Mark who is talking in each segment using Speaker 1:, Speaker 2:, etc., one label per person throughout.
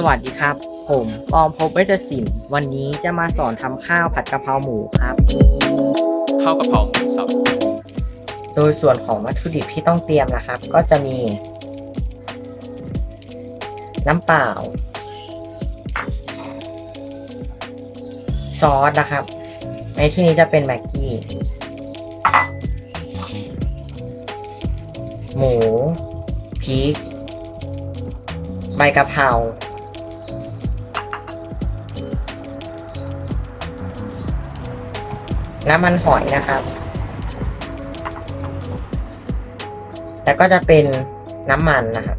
Speaker 1: สวัสดีครับ ผมปอมพบเวชศิลป์วันนี้จะมาสอนทำข้าวผัดกะเพราหมูครับ
Speaker 2: ข้าวกะเพราหมูสับ
Speaker 1: โดยส่วนของวัตถุดิบที่ต้องเตรียมนะครับ ก็จะมี น้ำเปล่า ซอสนะครับ ในที่นี้จะเป็นแม็กกี้ หมูพริกใบกะเพรา น้ำมันหอยนะครับแต่ก็จะเป็นน้ำมันนะครับ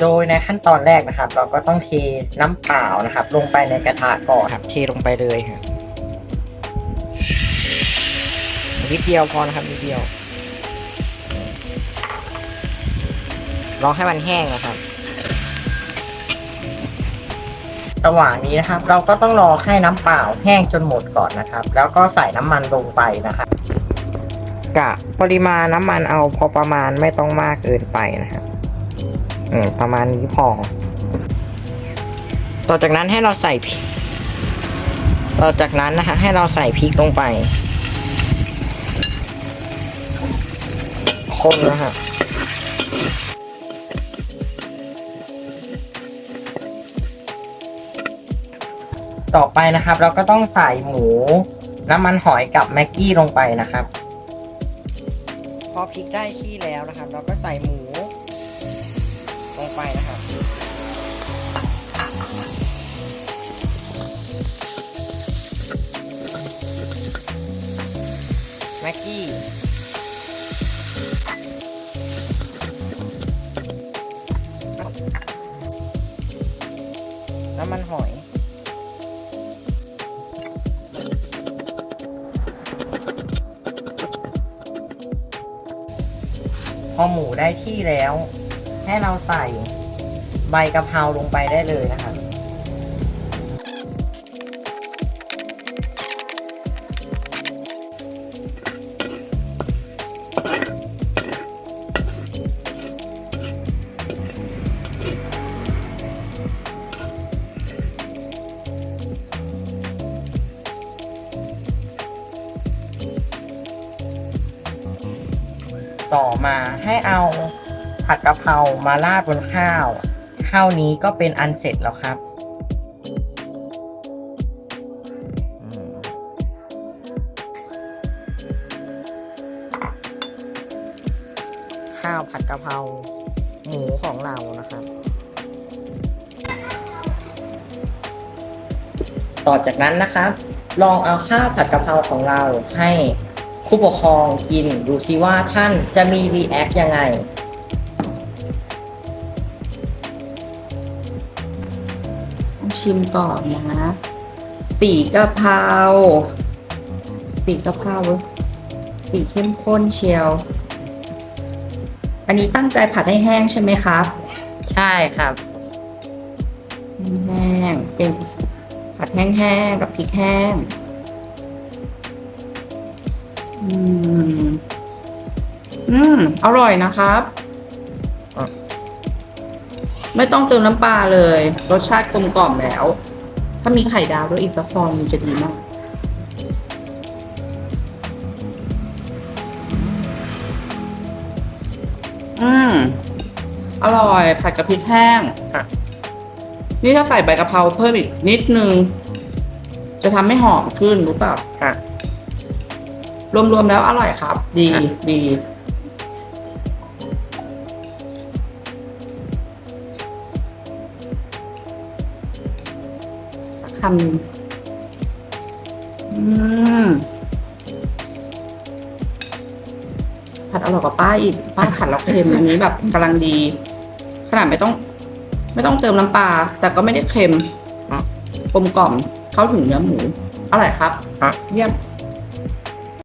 Speaker 1: โดยในขั้นตอนแรกนะครับ เราก็ต้องเทน้ำเปล่านะครับ ลงไปในกระทะก่อนครับ เทลงไปเลยครับนิดเดียวพอนะครับนิดเดียวรอให้มันแห้งนะครับ ระหว่างนี้นะครับ เราก็ต้องรอให้น้ำเปล่าแห้งจนหมดก่อนนะครับ แล้วก็ใส่น้ำมันลงไปนะครับกะปริมาณน้ำมันเอาพอประมาณไม่ต้องมากเกินไปนะครับอืมประมาณนี้พอ ต่อจากนั้นให้เราใส่พริกต่อจากนั้นนะคะให้เราใส่พริกลงไป คนนะฮะ ต่อไปนะครับ เราก็ต้องใส่หมูน้ำมันหอยกับแม็กกี้ลงไปนะครับ พอพริกได้ที่แล้วนะครับ เราก็ใส่หมูลงไปนะครับ แม็กกี้น้ำมันหอย อหมูได้ที่แล้ว ให้เราใส่ใบกะเพราลงไปได้เลยนะคะ ต่อมาให้เอาผัดกะเพรามาราดบนข้าว ข้าวนี้ก็เป็นอันเสร็จแล้วครับข้าวผัดกะเพราหมูของเรานะครับ ต่อจากนั้นนะครับ ลองเอาข้าวผัดกะเพราของเราให้ ผู้ปกครองกินดูซิว่าท่านจะมีรีแอคยังไง
Speaker 3: ต้องชิมก่อนนะสีกะเพราสีกะเพราสีเข้มข้นเชียว อันนี้ตั้งใจผัดให้แห้งใช่ไหมครับ
Speaker 1: ใช่ครับ
Speaker 3: แห้งๆเป็นผัดแห้งๆกับพริกแห้ง อืม อืม อร่อยนะครับ
Speaker 1: อะ
Speaker 3: ไม่ต้องเติมน้ำปลาเลย รสชาติกลมกล่อมแล้ว ถ้ามีไข่ดาวด้วยอีกสักฟองมันจะดีมากอืม อร่อยผัดกับพริกแห้ง
Speaker 1: ค่ะ
Speaker 3: นี่ถ้าใส่ใบกะเพราเพิ่มอีกนิดนึง จะทำให้หอมขึ้นรู้เปล่า
Speaker 1: ค่ะ
Speaker 3: รวมๆแล้วอร่อยครับ ดี
Speaker 1: อะ
Speaker 3: ดี สักคำหนึ่งอืมผัดอร่อยกว่าป้าอีก ป้าผัดแล้วเค็มอันนี้แบบกำลังดี ขนาดไม่ต้อง ไม่ต้องเติมน้ำปลาแต่ก็ไม่ได้เค็ม
Speaker 1: อะ
Speaker 3: กลมกล่อมเข้าถึงเนื้อหมู อร่อยครับ
Speaker 1: อะ
Speaker 3: เยี่ยม